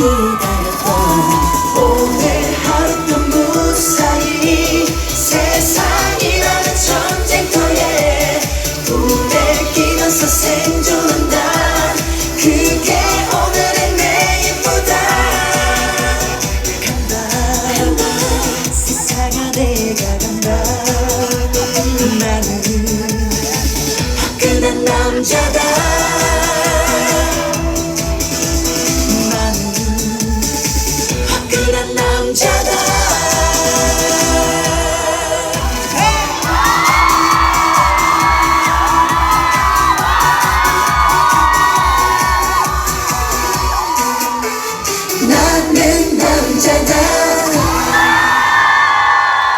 Ooh. 남자다.